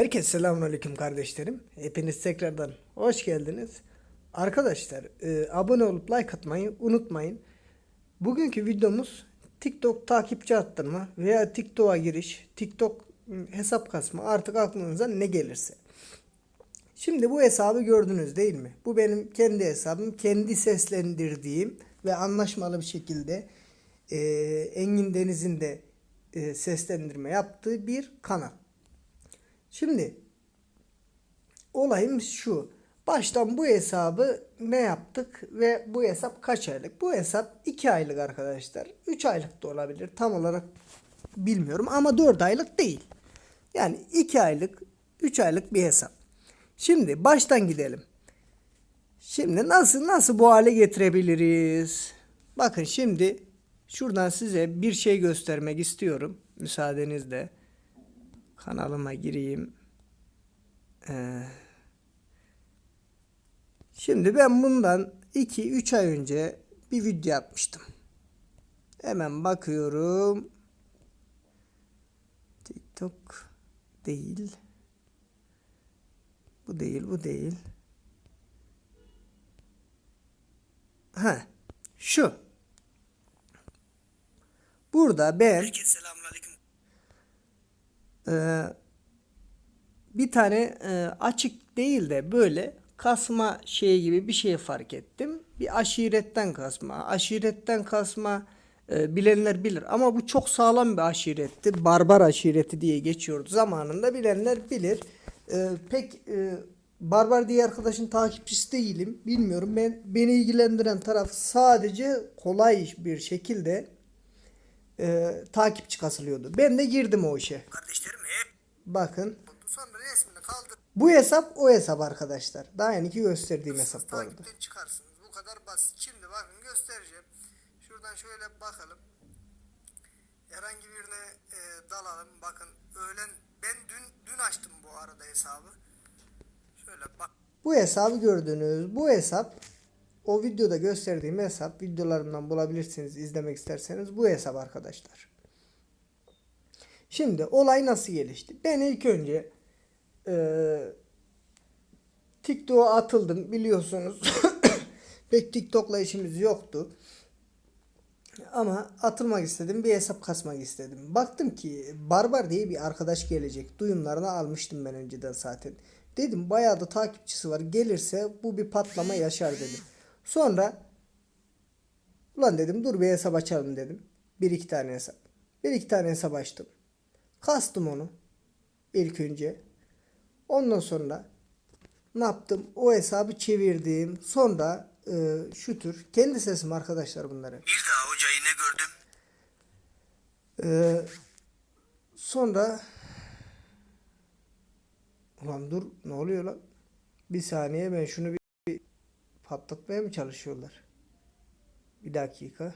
Herkese selamünaleyküm kardeşlerim. Hepiniz tekrardan hoş geldiniz. Arkadaşlar e, abone olup like atmayı unutmayın. Bugünkü videomuz TikTok takipçi arttırma veya TikTok'a giriş, TikTok hesap kasma artık aklınıza ne gelirse. Şimdi bu hesabı gördünüz değil mi? Bu benim kendi hesabım. Kendi seslendirdiğim ve anlaşmalı bir şekilde e, Engin Deniz'in de e, seslendirme yaptığı bir kanal. Şimdi olayımız şu. Baştan bu hesabı ne yaptık ve bu hesap kaç aylık? Bu hesap 2 aylık arkadaşlar. 3 aylık da olabilir. Tam olarak bilmiyorum ama 4 aylık değil. Yani 2 aylık, 3 aylık bir hesap. Şimdi baştan gidelim. Şimdi nasıl nasıl bu hale getirebiliriz? Bakın şimdi şuradan size bir şey göstermek istiyorum. Müsaadenizle kanalıma gireyim. Ee, şimdi ben bundan 2-3 ay önce bir video yapmıştım. Hemen bakıyorum. TikTok değil. Bu değil, bu değil. Ha, şu. Burada ben Herkese Ee, bir tane e, açık değil de böyle kasma şeyi gibi bir şey fark ettim. Bir aşiretten kasma. Aşiretten kasma e, bilenler bilir ama bu çok sağlam bir aşiretti. Barbar aşireti diye geçiyordu. Zamanında bilenler bilir. E, pek e, Barbar diye arkadaşın takipçisi değilim. Bilmiyorum. Ben beni ilgilendiren taraf sadece kolay bir şekilde e, takipçi kasılıyordu. Ben de girdim o işe. Kardeşlerim hep Bakın. sonra resmini kaldır. Bu hesap o hesap arkadaşlar. Daha yeni gösterdiğim hesap bu arada. Çıkarsınız. Bu kadar basit. Şimdi bakın göstereceğim. Şuradan şöyle bakalım. Herhangi birine e, dalalım. Bakın öğlen ben dün dün açtım bu arada hesabı. Şöyle bak. Bu hesabı gördünüz. Bu hesap o videoda gösterdiğim hesap videolarımdan bulabilirsiniz izlemek isterseniz bu hesap arkadaşlar. Şimdi olay nasıl gelişti? Ben ilk önce eee TikTok'a atıldım biliyorsunuz. Pek TikTok'la işimiz yoktu. Ama atılmak istedim. Bir hesap kasmak istedim. Baktım ki Barbar diye bir arkadaş gelecek. Duyumlarını almıştım ben önceden zaten. Dedim bayağı da takipçisi var. Gelirse bu bir patlama yaşar dedim. Sonra ulan dedim dur bir hesap açalım dedim. Bir iki tane hesap. Bir iki tane hesap açtım. Kastım onu. İlk önce. Ondan sonra ne yaptım? O hesabı çevirdim. Sonra e, şu tür. Kendi sesim arkadaşlar bunları. Bir daha hocayı ne gördüm? Ee, sonra ulan dur ne oluyor lan? Bir saniye ben şunu bir patlatmaya mı çalışıyorlar? Bir dakika.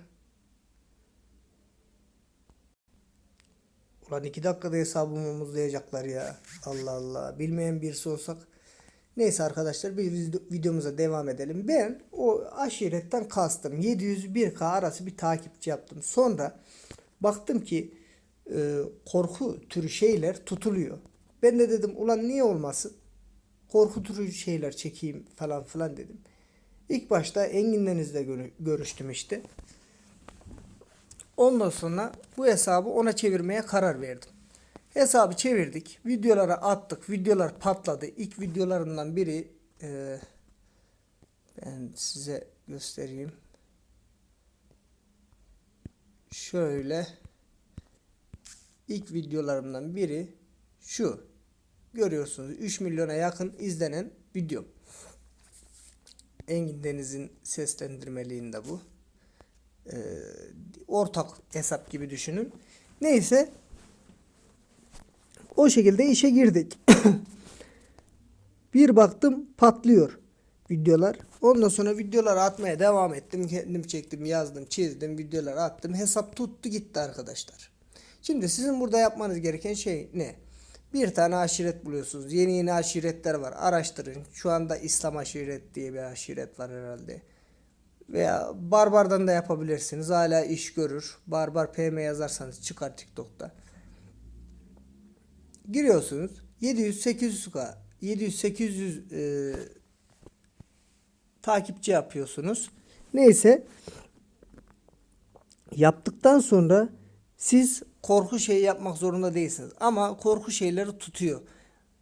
Ulan iki dakikada hesabımı muzlayacaklar ya. Allah Allah. Bilmeyen birisi olsak. Neyse arkadaşlar video- videomuza devam edelim. Ben o aşiretten kastım. 701K arası bir takipçi yaptım. Sonra baktım ki e, korku türü şeyler tutuluyor. Ben de dedim ulan niye olmasın? Korku türü şeyler çekeyim falan filan dedim. İlk başta Engin Deniz'le görü- görüştüm işte. Ondan sonra bu hesabı ona çevirmeye karar verdim. Hesabı çevirdik. Videolara attık. Videolar patladı. İlk videolarımdan biri e, ben size göstereyim. Şöyle ilk videolarımdan biri şu. Görüyorsunuz 3 milyona yakın izlenen video. Engin Deniz'in seslendirmeliğinde bu. Ee, ortak hesap gibi düşünün. Neyse o şekilde işe girdik. bir baktım patlıyor videolar. Ondan sonra videoları atmaya devam ettim. Kendim çektim, yazdım, çizdim, videoları attım. Hesap tuttu gitti arkadaşlar. Şimdi sizin burada yapmanız gereken şey ne? Bir tane aşiret buluyorsunuz. Yeni yeni aşiretler var. Araştırın. Şu anda İslam aşiret diye bir aşiret var herhalde. Veya Barbar'dan da yapabilirsiniz. Hala iş görür. Barbar PM yazarsanız çıkar TikTok'ta. Giriyorsunuz. 700-800K 700-800 e, takipçi yapıyorsunuz. Neyse yaptıktan sonra siz korku şey yapmak zorunda değilsiniz. Ama korku şeyleri tutuyor.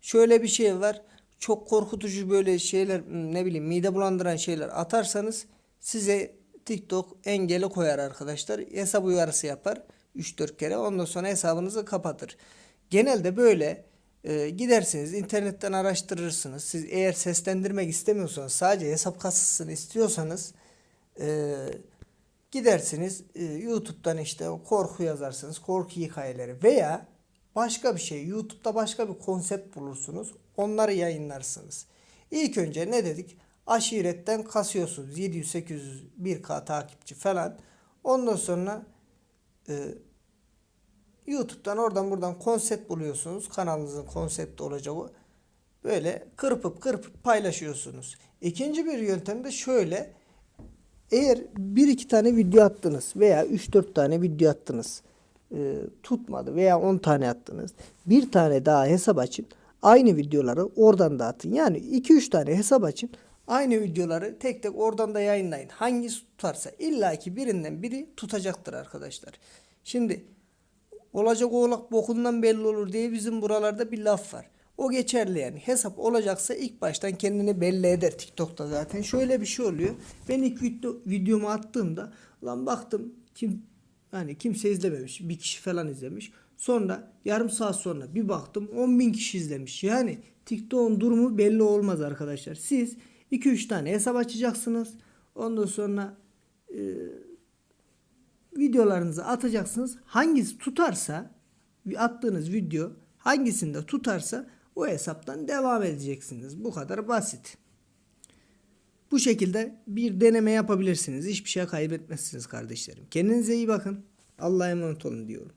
Şöyle bir şey var. Çok korkutucu böyle şeyler hmm, ne bileyim mide bulandıran şeyler atarsanız size TikTok engeli koyar arkadaşlar. Hesap uyarısı yapar 3-4 kere. Ondan sonra hesabınızı kapatır. Genelde böyle e, gidersiniz internetten araştırırsınız. Siz eğer seslendirmek istemiyorsanız sadece hesap kasasını istiyorsanız e, gidersiniz e, YouTube'dan işte korku yazarsınız. Korku hikayeleri veya başka bir şey YouTube'da başka bir konsept bulursunuz. Onları yayınlarsınız. İlk önce ne dedik? Aşiretten kasıyorsunuz. 700 800 1K takipçi falan. Ondan sonra e, YouTube'dan oradan buradan konsept buluyorsunuz. Kanalınızın konsepti olacak o. Böyle kırpıp kırpıp paylaşıyorsunuz. İkinci bir yöntem de şöyle. Eğer bir iki tane video attınız veya 3-4 tane video attınız e, tutmadı veya 10 tane attınız. Bir tane daha hesap açın. Aynı videoları oradan da atın. Yani 2-3 tane hesap açın. Aynı videoları tek tek oradan da yayınlayın. Hangisi tutarsa illaki birinden biri tutacaktır arkadaşlar. Şimdi olacak oğlak bokundan belli olur diye bizim buralarda bir laf var. O geçerli yani. Hesap olacaksa ilk baştan kendini belli eder TikTok'ta zaten. Şöyle bir şey oluyor. Ben ilk video, videomu attığımda lan baktım kim yani kimse izlememiş. Bir kişi falan izlemiş. Sonra yarım saat sonra bir baktım 10 bin kişi izlemiş. Yani TikTok'un durumu belli olmaz arkadaşlar. Siz 2-3 tane hesap açacaksınız. Ondan sonra e, videolarınızı atacaksınız. Hangisi tutarsa attığınız video hangisinde tutarsa o hesaptan devam edeceksiniz. Bu kadar basit. Bu şekilde bir deneme yapabilirsiniz. Hiçbir şey kaybetmezsiniz kardeşlerim. Kendinize iyi bakın. Allah'a emanet olun diyorum.